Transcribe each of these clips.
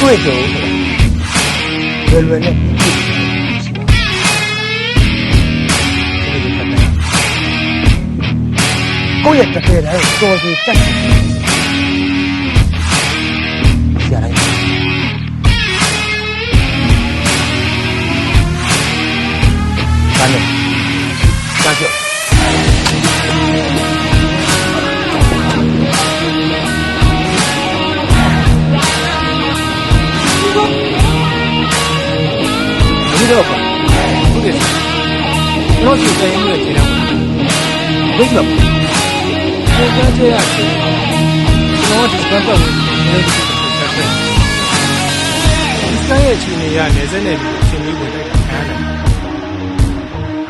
တွေ့ကြုံဆိုတာလွယ်လွယ်နဲ့ပြီးပြီရှိပါဘူး တော့ပါဟုတ်တယ်ကျွန်တော်စီတိုင်းမှုရဲ့ခြေထောက်ဘယ်လိုလဲဒီကကြရတယ်ကျွန်တော်ဒီကပတ်ဝင်နေတယ်ဆက်ဆက်ဒီစကန်ရဲ့ခြေနေရနေစက်နေပြီးရှင်လေးဝင်တိုက်တာခံရတယ်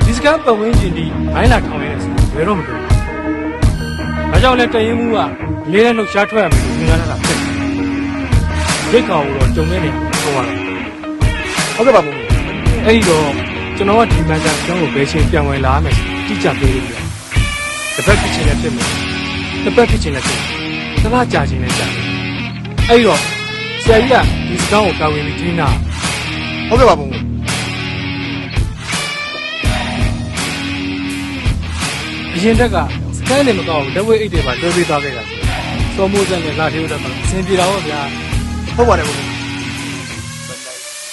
ဒီစကန်ပတ်ဝန်းကျင်ဒီဘိုင်းလာထောင်ရဲဆိုဘယ်တော့မတွေ့ဘူးဒါကြောင့်လည်းတရင်မှုကလေးနဲ့လှုပ်ရှားထွက်ရမယ်လို့သင်ကြားတာဖြစ်တယ်ရိတ်ကောင်တော့ကြုံနေနေပုံရတာဟုတ်ကဲ့ပါဘုရား အဲ့ဒီတော့ကျွန်တော်ကဒီမန်ကန်ကျောင်းကိုဘယ်ချိန်ပြန်ဝင်လာမယ်တိကျပေးလို့ပြတစ်ပတ်ဖြစ်ချင်လည်းဖြစ်မယ်တစ်ပတ်ဖြစ်ချင်လည်းဖြစ်မယ်တစ်လကြာချင်လည်းကြာမယ်အဲ့ဒီတော့ဆရာကြီးကဒီစကားကိုတာဝန်ပြီးထိန်းတာဟုတ်ကဲ့ပါဘုံအရင်တက်ကစကန်နေမကောက်ဘူးလက်ဝဲအိတ်တွေပါတွဲပေးသွားခဲ့တာဆိုစောမိုးစက်နဲ့လာထေးဦးတက်ပါအဆင်ပြေတာဟုတ်ဗျာဟုတ်ပါတယ်ဘုံ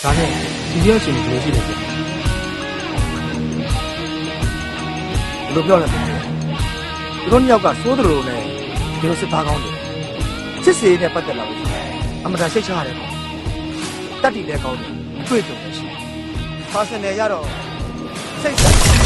ဒါနဲ့ဒီတယောက်ချင်းဘယ်လိုရှိလဲဗျဘယ်လိုပြောလဲဘုံဒီလိုနှစ်ယောက်ကစိုးတယ်လို့နဲ့ဒီလိုစစ်သားကောင်းတယ်စစ်စေးနဲ့ပတ်သက်လာလို့ရှိရင်အမတန်စိတ်ချရတယ်ပေါ့တတ်တည်တဲ့ကောင်းတယ်အတွေ့အကြုံလည်းရှိတယ်ပါစနယ်ရတော့စိတ်ဆက်